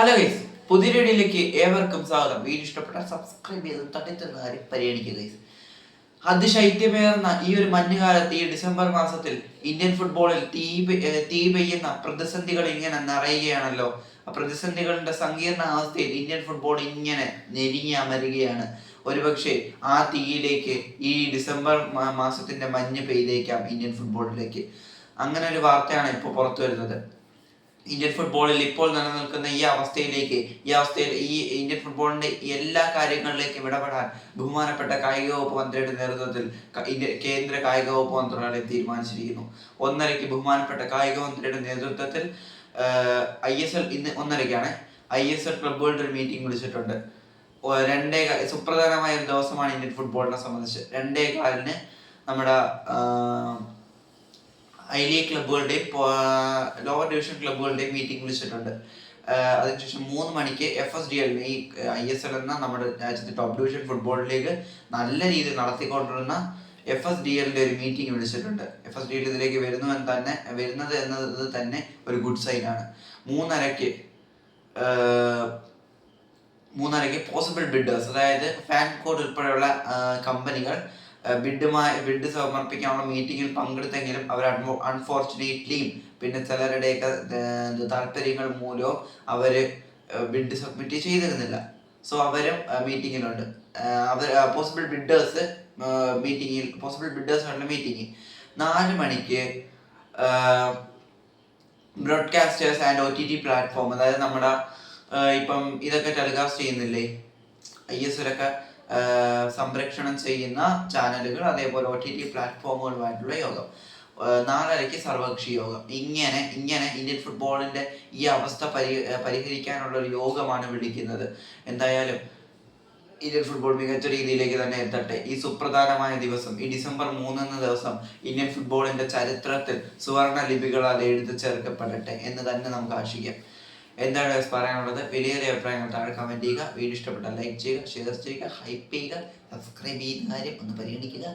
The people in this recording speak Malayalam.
ഹലോ ഗൈസ് പുതിയ വീഡിയോയിലേക്ക് ഏവർക്കും സ്വാഗതം. വീഡിയോ ഇഷ്ടപ്പെട്ട സബ്സ്ക്രൈബ് ചെയ്ത് തട്ടിത്തുന്ന കാര്യം പരിഗണിക്കുക ഗൈസ് അതിശൈത്യമേറുന്ന ഈ ഒരു മഞ്ഞുകാലത്ത് ഈ ഡിസംബർ മാസത്തിൽ ഇന്ത്യൻ ഫുട്ബോളിൽ തീ തീ പെയ്യുന്ന പ്രതിസന്ധികൾ ഇങ്ങനെ നിറയുകയാണല്ലോ. ആ പ്രതിസന്ധികളുടെ സങ്കീർണ അവസ്ഥയിൽ ഇന്ത്യൻ ഫുട്ബോൾ ഇങ്ങനെ ഞെരുങ്ങി അമരുകയാണ്. ഒരുപക്ഷെ ആ തീയിലേക്ക് ഈ ഡിസംബർ മാസത്തിന്റെ മഞ്ഞ് പെയ്തേക്കാം ഇന്ത്യൻ ഫുട്ബോളിലേക്ക് അങ്ങനെ ഒരു വാർത്തയാണ് ഇപ്പോൾ പുറത്തു വരുന്നത് ഇന്ത്യൻ ഫുട്ബോളിൽ ഇപ്പോൾ നിലനിൽക്കുന്ന ഈ അവസ്ഥയിലേക്ക് ഈ അവസ്ഥയിൽ ഈ ഇന്ത്യൻ ഫുട്ബോളിന്റെ എല്ലാ കാര്യങ്ങളിലേക്കും ഇടപെടാൻ ബഹുമാനപ്പെട്ട കായിക വകുപ്പ് മന്ത്രിയുടെ നേതൃത്വത്തിൽ കേന്ദ്ര കായിക വകുപ്പ് മന്ത്രാലയം തീരുമാനിച്ചിരിക്കുന്നു. ഒന്നരയ്ക്ക് ബഹുമാനപ്പെട്ട കായിക മന്ത്രിയുടെ നേതൃത്വത്തിൽ ഐ എസ് എൽ ഇന്ന് ഒന്നരയ്ക്കാണ്. ഐ എസ് എൽ ക്ലബുകളുടെ ഒരു മീറ്റിംഗ് വിളിച്ചിട്ടുണ്ട്. രണ്ടേ സുപ്രധാനമായ ഒരു ദിവസമാണ് ഇന്ത്യൻ ഫുട്ബോളിനെ സംബന്ധിച്ച്. രണ്ടേ കാലിന് നമ്മുടെ ഐ ലീഗ് ക്ലബ്ബുകളുടെയും ലോവർ ഡിവിഷൻ ക്ലബ്ബുകളുടെയും മീറ്റിംഗ് വിളിച്ചിട്ടുണ്ട്. അതിനുശേഷം മൂന്ന് മണിക്ക് എഫ് എസ് ഡി എൽ ഈ ഐ എസ് എൽ എന്ന നമ്മുടെ രാജ്യത്തെ ടോപ്പ് ഡിവിഷൻ ഫുട്ബോൾ ലീഗ് നല്ല രീതിയിൽ നടത്തിക്കൊണ്ടിരുന്ന എഫ് എസ് ഡി എല്ലിന്റെ ഒരു മീറ്റിംഗ് വിളിച്ചിട്ടുണ്ട്. എഫ് എസ് ഡി എൽ ഇതിലേക്ക് വരുന്നു എന്ന് തന്നെ വരുന്നത് എന്നത് തന്നെ ഒരു ഗുഡ് സൈൻ ആണ്. മൂന്നരയ്ക്ക് മൂന്നരയ്ക്ക് പോസിബിൾ ബിഡേഴ്സ് അതായത് ഫാൻ കോഡ് ഉൾപ്പെടെയുള്ള കമ്പനികൾ ബിഡുമായി ബിഡ് സമർപ്പിക്കാനുള്ള മീറ്റിങ്ങിൽ പങ്കെടുത്തെങ്കിലും അവർ അൺഫോർച്ചുനേറ്റ്ലിയും പിന്നെ ചിലരുടെയൊക്കെ താല്പര്യങ്ങൾ മൂലവും അവർ ബിഡ് സബ്മിറ്റ് ചെയ്തിരുന്നില്ല. സോ അവരും മീറ്റിങ്ങിലുണ്ട് അവർ പോസിബിൾ ബിഡേഴ്സ് മീറ്റിങ്ങിൽ പോസിബിൾ ബിഡേഴ്സ് മീറ്റിംഗ് നാല് മണിക്ക് broadcasters and O T T platform അതായത് നമ്മുടെ ഇപ്പം ഇതൊക്കെ ടെലികാസ്റ്റ് ചെയ്യുന്നില്ലേ? ഐ എസ് എല്ലൊക്കെ സംരക്ഷണം ചെയ്യുന്ന ചാനലുകൾ അതേപോലെ ഒ ടി ടി പ്ലാറ്റ്ഫോമുകളുമായിട്ടുള്ള യോഗം. നാലരയ്ക്ക് സർവകക്ഷി യോഗം. ഇങ്ങനെ ഇങ്ങനെ ഇന്ത്യൻ ഫുട്ബോളിന്റെ ഈ അവസ്ഥ പരി പരിഹരിക്കാനുള്ള ഒരു യോഗമാണ് വിളിക്കുന്നത്. എന്തായാലും ഇന്ത്യൻ ഫുട്ബോൾ മികച്ച രീതിയിലേക്ക് തന്നെ എത്തട്ടെ. ഈ സുപ്രധാനമായ ദിവസം ഈ ഡിസംബർ മൂന്നെന്ന ദിവസം ഇന്ത്യൻ ഫുട്ബോളിന്റെ ചരിത്രത്തിൽ സുവർണ ലിപികളാൽ എഴുതി ചേർക്കപ്പെടട്ടെ എന്ന് തന്നെ നമുക്ക് ആശിക്കാം. എന്താണ് പറയാനുള്ളത്? വലിയൊരു അഭിപ്രായങ്ങൾ താഴെ കമന്റ് ചെയ്യുക. വീഡിയോ ഇഷ്ടപ്പെട്ടാൽ ലൈക്ക് ചെയ്യുക ഷെയർ ചെയ്യുക ഹൈപ്പ് ചെയ്യുക സബ്സ്ക്രൈബ് ചെയ്യുന്ന കാര്യം ഒന്ന് പരിഗണിക്കുക.